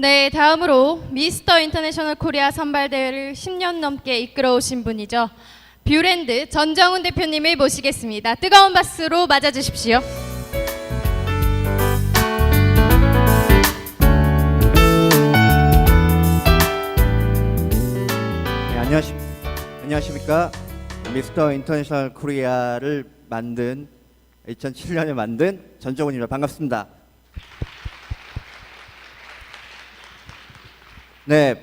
네, 다음으로 미스터 인터내셔널 코리아 선발 대회를 10년 넘게 이끌어오신 분이죠. 뷰랜드 전정훈 대표님을 모시겠습니다. 뜨거운 박수로 맞아 주십시오. 네, 안녕하십, 안녕하십니까. 미스터 인터내셔널 코리아를 만든 2007년에 만든 전정훈입니다. 반갑습니다. 네,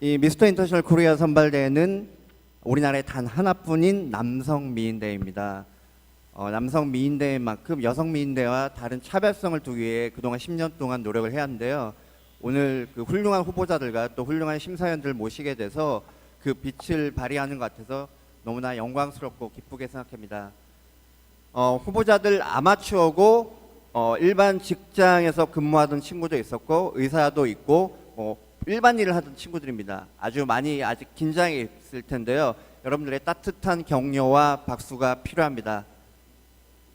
이 미스터 인터내셔널 코리아 선발대회는 우리나라에 단 하나뿐인 남성 미인대회입니다. 어, 남성 미인대회만큼 여성 미인대회와 다른 차별성을 두기 위해 그동안 10년 동안 노력을 해왔는데요. 오늘 그 훌륭한 후보자들과 또 훌륭한 심사위원들을 모시게 돼서 그 빛을 발휘하는 것 같아서 너무나 영광스럽고 기쁘게 생각합니다. 어, 후보자들 아마추어고 어, 일반 직장에서 근무하던 친구도 있었고 의사도 있고 어, 일반 일을 하던 친구들입니다. 아주 많이 아직 긴장이 있을 텐데요. 여러분들의 따뜻한 격려와 박수가 필요합니다.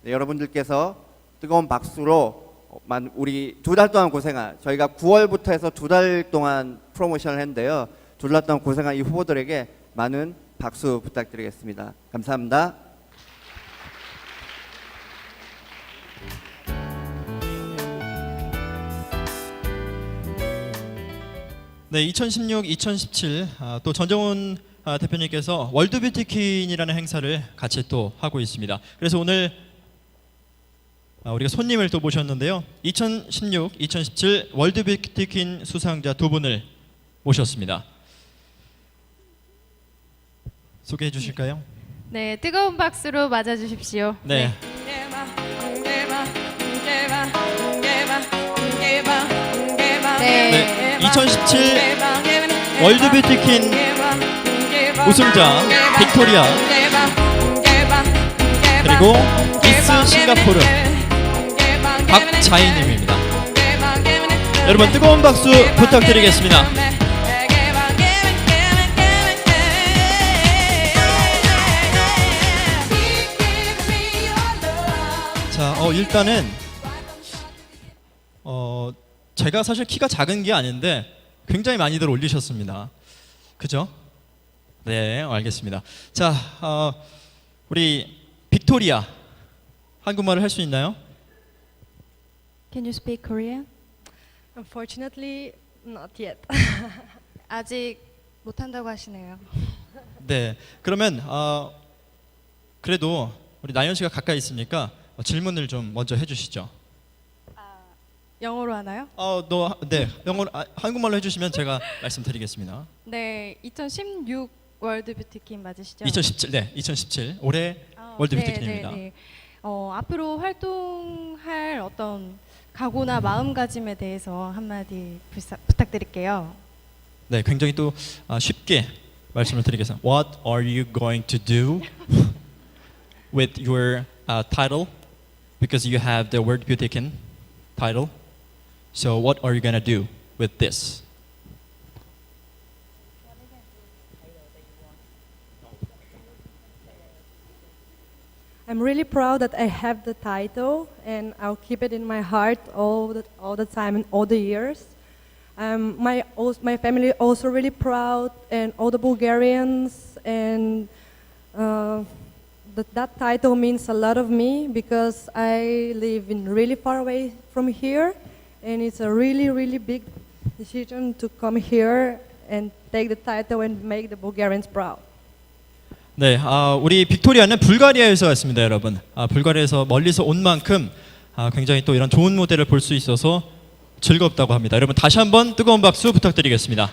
네, 여러분들께서 뜨거운 박수로 어, 만- 우리 두 달 동안 고생한 저희가 9월부터 해서 두 달 동안 프로모션을 했는데요. 두 달 동안 고생한 이 후보들에게 많은 박수 부탁드리겠습니다. 감사합니다. 네, 2016, 2017 아, 또 전정훈 아, 대표님께서 월드 뷰티퀸이라는 행사를 같이 또 하고 있습니다. 그래서 오늘 아, 우리가 손님을 또 모셨는데요. 2016, 2017 월드 뷰티퀸 수상자 두 분을 모셨습니다. 소개해 주실까요? 네, 뜨거운 박수로 맞아 주십시오. 네. 네, 2017 월드 뷰티퀸 우승자 빅토리아 그리고 미스 싱가포르 박자희님입니다. 여러분 뜨거운 박수 부탁드리겠습니다. 자, 어, 일단은 어, 제가 사실 키가 작은 게 아닌데 굉장히 많이들 올리셨습니다. 그죠? 네, 알겠습니다. 자, 어, 우리 빅토리아 한국말을 할 수 있나요? Can you speak Korean? Unfortunately, not yet. 아직 못 한다고 하시네요. 네. 그러면 어, 그래도 우리 나연 씨가 가까이 있으니까 어, 질문을 좀 먼저 해주시죠. 영어로 하나요? 어, 너, 네, 영어 아, 한국말로 해주시면 제가 말씀드리겠습니다. 네, 2016 월드 뷰티퀸 맞으시죠? 2017, 네, 2017 올해 아, 월드 네, 뷰티퀸입니다. 네, 네. 어, 앞으로 활동할 어떤 각오나 마음가짐에 대해서 한마디 불사, 부탁드릴게요. 네, 굉장히 또 아, 쉽게 말씀을 드리겠습니다. What are you going to do with your uh, title? Because you have the word beautykin title. So what are you gonna do with this? I'm really proud that I have the title, and I'll keep it in my heart all the, all the time and all the years. Um, my, my family also really proud, and all the Bulgarians, and uh, that, that title means a lot of me because I live in really far away from here, and it's a really, really big decision to come here and take the title and make the Bulgarians proud. 네, 아, 우리 빅토리아는 불가리아에서 왔습니다, 여러분. 아, 불가리아에서 멀리서 온 만큼 아, 굉장히 또 이런 좋은 무대를 볼 수 있어서 즐겁다고 합니다. 여러분 다시 한번 뜨거운 박수 부탁드리겠습니다.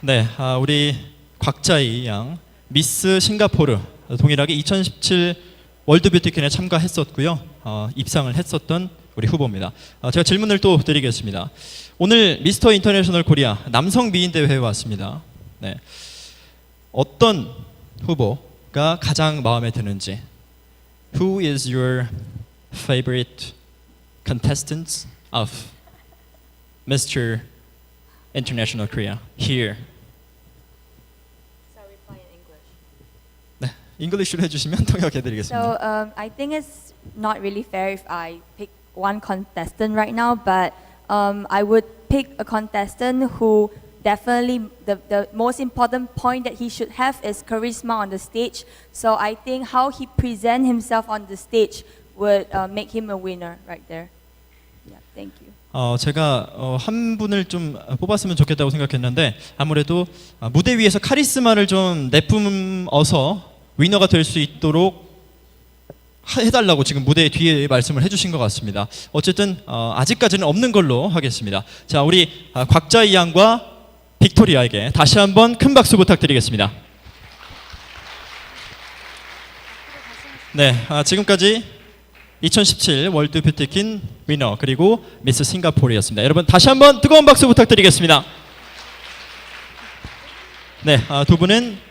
네, 아, 우리 곽자희 양 미스 싱가포르 동일하게 2017 월드 뷰티퀸에 참가했었고요. 어, 입상을 했었던 우리 후보입니다. 아, 제가 질문을 또 드리겠습니다. 오늘 미스터 인터내셔널 코리아 남성 미인 대회에 왔습니다. 네. 어떤 후보가 가장 마음에 드는지 Who is your favorite contestants of Mr. International Korea here? So I reply in English. 네, 잉글리시로 해주시면 통역해드리겠습니다. So um, I think it's not really fair if I pick one contestant right now, but um, I would pick a contestant who definitely the, the most important point that he should have is charisma on the stage. So I think how he present himself on the stage would uh, make him a winner right there. Yeah, thank you. 어, 제가 어, 한 분을 좀 뽑았으면 좋겠다고 생각했는데 아무래도 아, 무대 위에서 카리스마를 좀 내뿜어서 위너가 될 수 있도록 하- 해달라고 지금 무대 뒤에 말씀을 해주신 것 같습니다. 어쨌든 어, 아직까지는 없는 걸로 하겠습니다. 자, 우리 아, 곽자이 양과 빅토리아에게 다시 한번 큰 박수 부탁드리겠습니다. 네, 아, 지금까지 2017 월드 뷰티킨 위너 그리고 미스 싱가포르였습니다. 여러분 다시 한번 뜨거운 박수 부탁드리겠습니다. 네, 아, 두 분은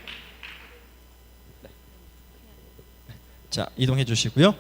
자 이동해 주시고요.